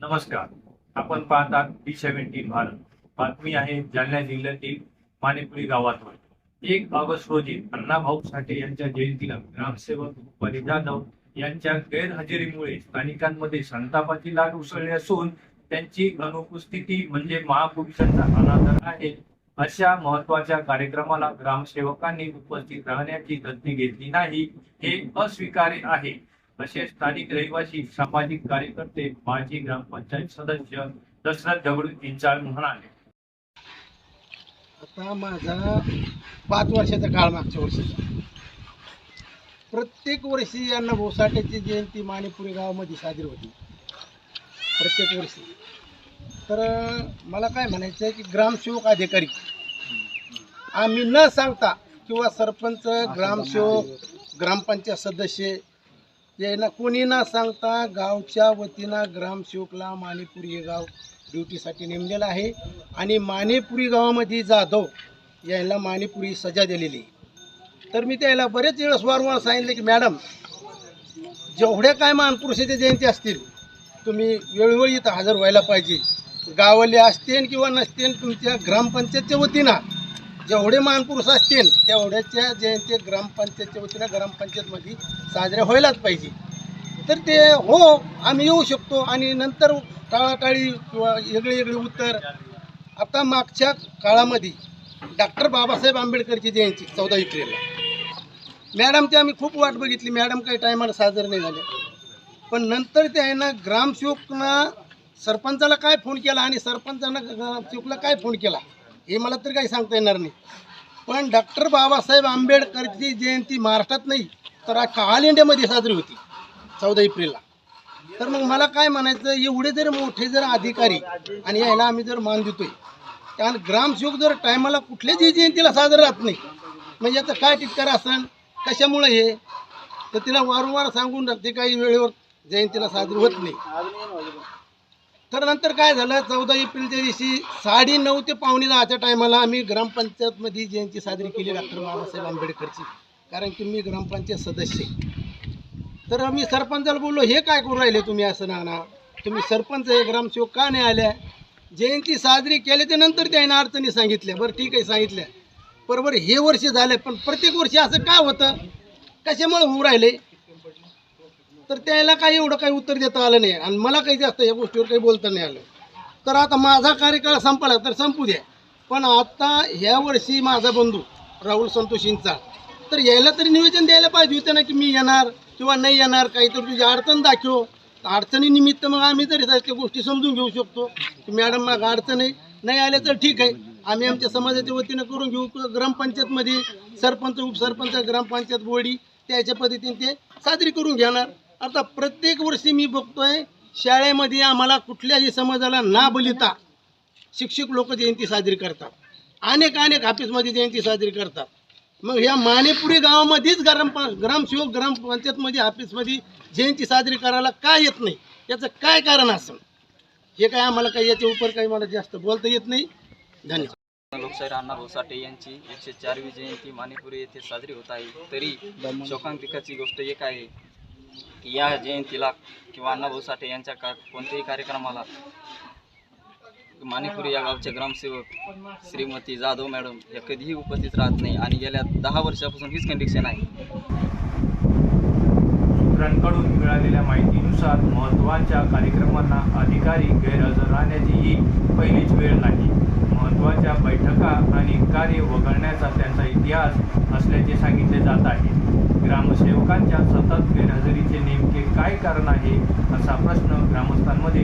नमस्कार. आपण पाहतात डी सेव्हन्टीन भारत. बातमी आहे जालना जिल्ह्यातील मानेपुरी गावातून एक ऑगस्ट रोजी अण्णाभाऊ साठे यांच्या जयंतीला ग्रामसेवक रुपाली जाधव यांच्या गैरहजेरीमुळे स्थानिकांमध्ये संतापाची लाट उसळली असून त्यांची अनुपस्थिती म्हणजे महापुरुषांचा अनादर आहे. अशा महत्त्वाच्या कार्यक्रमाला ग्रामसेवकांनी उपस्थित राहण्याची तज्ञ घेतली नाही हे अस्वीकार्य आहे. असे स्थानिक रहिवासी सामाजिक कार्यकर्ते माजी ग्रामपंचायत सदस्य दशरथ दगडू इंचाळ म्हणाले. आता माझा पाच वर्षाचा काळ मागच्या वर्षीचा. प्रत्येक वर्षी यांना भोसाट्याची जयंती माणिपुरी गावामध्ये साजरी होती. प्रत्येक वर्षी. तर मला काय म्हणायचं आहे की ग्रामसेवक अधिकारी. आम्ही न सांगता किंवा सरपंच ग्रामसेवक ग्रामपंचायत सदस्य यायला कोणी ना सांगता गावच्या वतीनं ग्रामसेवकला मानेपुरी हे गाव ड्युटीसाठी नेमलेलं आहे. आणि मानेपुरी गावामध्ये जाधव यायला मानेपुरी सजा दिलेली. तर मी त्याला बरेच वेळेस वारंवार सांगितले की मॅडम जेवढ्या काय मानपुरुषाच्या जयंती असतील तुम्ही वेळोवेळी इथं हजर व्हायला पाहिजे. गावाले असतील किंवा नसतील तुमच्या ग्रामपंचायतच्या वतीनं जेवढे मानपुरुष असतील तेवढ्याच्या जयंती ग्रामपंचायतच्या वतीनं ग्रामपंचायतमध्ये साजऱ्या व्हायलाच पाहिजे. तर ते हो आम्ही येऊ शकतो आणि नंतर टाळाटाळी किंवा वेगळे वेगळे उत्तर. आता मागच्या काळामध्ये डॉक्टर बाबासाहेब आंबेडकरची जयंती चौदा एप्रिलला. मॅडमची आम्ही खूप वाट बघितली. मॅडम काही टायमाला साजर नाही झाले पण नंतर ते आहे ना ग्रामसेवकनं सरपंचाला काय फोन केला आणि सरपंचानं ग्रामसेवकला काय फोन केला? हे मला तर काही सांगता येणार नाही. पण डॉक्टर बाबासाहेब आंबेडकरची जयंती महाराष्ट्रात नाही तर ऑल इंडियामध्ये साजरी होती चौदा एप्रिलला. तर मग मला काय म्हणायचं एवढे जर मोठे जर अधिकारी आणि यायला आम्ही जर मान देतोय कारण ग्रामसेवक जर टायमाला कुठल्याच जयंतीला साजरा राहत नाही म्हणजे याचं काय टिटकार असन कशामुळे हे? तर तिला वारंवार सांगून ते काही वेळेवर जयंतीला साजरी होत नाही. तर नंतर काय झालं? चौदा एप्रिलच्या दिवशी साडे नऊ ते पावणे दहाच्या टायमाला आम्ही ग्रामपंचायतमध्ये जयंती साजरी केली डॉक्टर बाबासाहेब आंबेडकरची. कारण की मी ग्रामपंचायत सदस्य तर आम्ही सरपंचाला बोललो हे काय करू राहिले तुम्ही असं नाना? तुम्ही सरपंच हे ग्रामसेवक का नाही आल्या? जयंती साजरी केली ते नंतर त्याने अडचणी सांगितल्या. बरं ठीक आहे सांगितल्या. बरोबर हे वर्ष झालं पण प्रत्येक वर्षी असं का होतं? कशामुळे होऊ राहिले? तर त्याला काही एवढं काही उत्तर देता आलं नाही. आणि मला काही जास्त या गोष्टीवर काही बोलता नाही आलं. तर आता माझा कार्यकाळ संपला तर संपू द्या. पण आता ह्या वर्षी माझा बंधू राहुल संतोष इंचा तर यायला तरी निवेदन द्यायला पाहिजे होतं ना की मी येणार किंवा नाही येणार काहीतरी तुझी अडचण दाखव. अडचणीनिमित्त मग आम्ही तरी सारख्या गोष्टी समजून घेऊ शकतो. की मॅडम मग अडचण आहे. नाही आले तर ठीक आहे. आम्ही आमच्या समाजाच्या वतीनं करून घेऊ. ग्रामपंचायतमध्ये सरपंच उपसरपंच ग्रामपंचायत बोर्डी त्याच्या पद्धतीने ते साजरी करून घेणार. आता प्रत्येक वर्षी मी बघतोय शाळेमध्ये आम्हाला कुठल्याही समाजाला ना बलिता शिक्षक लोक जयंती साजरी करतात. अनेक अनेक ऑफिसमध्ये जयंती साजरी करतात. मग ह्या मानेपुरी गावामध्येच ग्राम ग्रामसेवक ग्रामपंचायतमध्ये ऑफिसमध्ये जयंती साजरी करायला का येत नाही? याचं काय कारण असं हे काय आम्हाला काही याच्या उपर काही मला जास्त बोलता येत नाही. धन्यवाद. लोकशाहीर अण्णा भाऊ साठे यांची एकशे चारवी जयंती माणिपुरी येथे साजरी होत आहे. तरी शोकांतिकाची गोष्ट एक आहे. की या जयंतीला किंवा अण्णाभाऊ साठे यांच्या का कोणत्याही कार्यक्रमाला माणिपुरी या गावचे ग्रामसेवक श्रीमती जाधव मॅडम या कधीही उपस्थित राहत नाही आणि गेल्या दहा वर्षापासून हीच कंडिशन आहे. सूत्रांकडून मिळालेल्या माहितीनुसार महत्त्वाच्या कार्यक्रमांना अधिकारी गैरहजर राहण्याची ही पहिलीच वेळ नाही. महत्त्वाच्या बैठका आणि कार्य वगळण्याचा त्यांचा इतिहास असल्याचे सांगितले जात आहे. ग्रामसेवकांच्या सतत गैरहजेरीचे नेमके काय कारण आहे असा प्रश्न ग्रामस्थांमध्ये